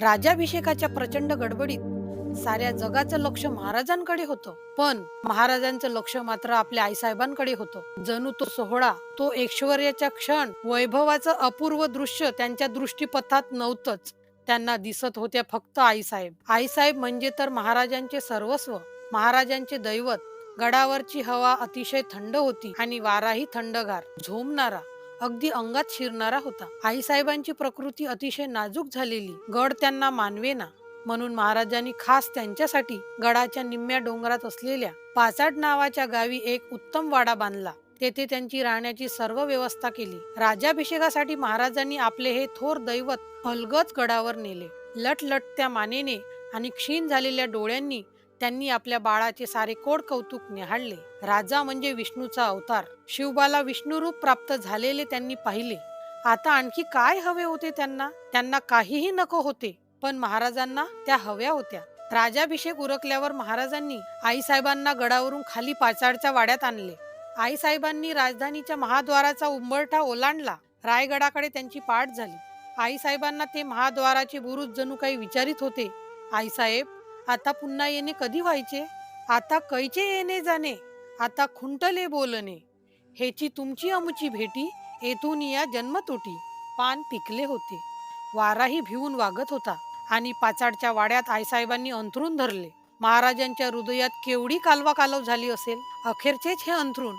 राजाभिषेकाच्या प्रचंड गडबडीत साऱ्या जगाचं लक्ष महाराजांकडे होतं. पण महाराजांचं लक्ष मात्र आपल्या आईसाहेबांकडे होतं. जणू तो सोहळा तो ऐश्वर्याचा क्षण वैभवाचं अपूर्व दृश्य त्यांच्या दृष्टीपथात नव्हतंच. त्यांना दिसत होत्या फक्त आईसाहेब. आईसाहेब म्हणजे तर महाराजांचे सर्वस्व महाराजांचे दैवत. गडावरची हवा अतिशय थंड होती आणि वाराही थंडगार. झोमणारा अगदी अंगात शिरणारा होता. आईसाहेबांची प्रकृती अतिशय नाजूक झालेली. गड त्यांना मानवेना. म्हणून महाराजांनी खास त्यांच्यासाठी गडाच्या निम्म्या डोंगरात असलेल्या पाचाड नावाच्या गावी एक उत्तम वाडा बांधला. तेथे त्यांची राहण्याची सर्व व्यवस्था केली. राजाभिषेकासाठी महाराजांनी आपले हे थोर दैवत अलगच गडावर नेले. लटलटत्या मानेने आणि क्षीण झालेल्या डोळ्यांनी त्यांनी आपल्या बाळाचे सारे कोड कौतुक निहाळले. राजा म्हणजे विष्णूचा अवतार. शिवबाला विष्णुरूप प्राप्त झालेले त्यांनी पाहिले. आता आणखी काय हवे होते त्यांना? त्यांना काहीही नको होते पण महाराजांना त्या हव्या होत्या. राजाभिषेक उरकल्यावर महाराजांनी आईसाहेबांना गडावरून खाली पाचाडच्या वाड्यात आणले. आईसाहेबांनी राजधानीच्या महाद्वाराचा उंबरठा ओलांडला. रायगडाकडे त्यांची पाठ झाली. आईसाहेबांना ते महाद्वाराचे बुरुज जणू काही विचारित होते. आईसाहेब आता पुन्हा येणे कधी व्हायचे? आता कैचे येणे जाणे? आता खुंटले बोलणे? हेची तुमची अमुची भेटी? येथून या जन्मतोटी. पान पिकले होते. वाराही भिवून वागत होता आणि पाचाडच्या वाड्यात आईसाहेबांनी अंथरून धरले. महाराजांच्या हृदयात केवढी कालवा कालव झाली असेल? अखेरचेच हे अंथरून.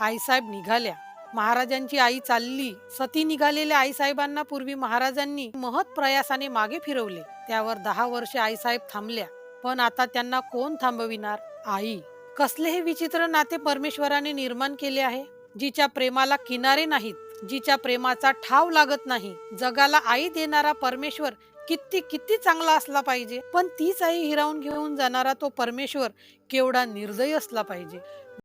आईसाहेब निघाल्या. महाराजांची आई चालली. सती निघालेल्या आईसाहेबांना पूर्वी महाराजांनी महत् प्रयासाने मागे फिरवले. त्यावर दहा वर्षे आईसाहेब थांबल्या. पण आता त्यांना कोण थांबविणार? आई कसले हे विचित्र नाते परमेश्वराने निर्माण केले आहे? जिच्या प्रेमाला किनारे नाहीत जिच्या प्रेमाचा ठाव लागत नाही जगाला आई देणारा परमेश्वर किती किती चांगला असला पाहिजे? पण तीच आई हिरावून घेऊन जाणारा तो परमेश्वर केवढा निर्दयी असला पाहिजे?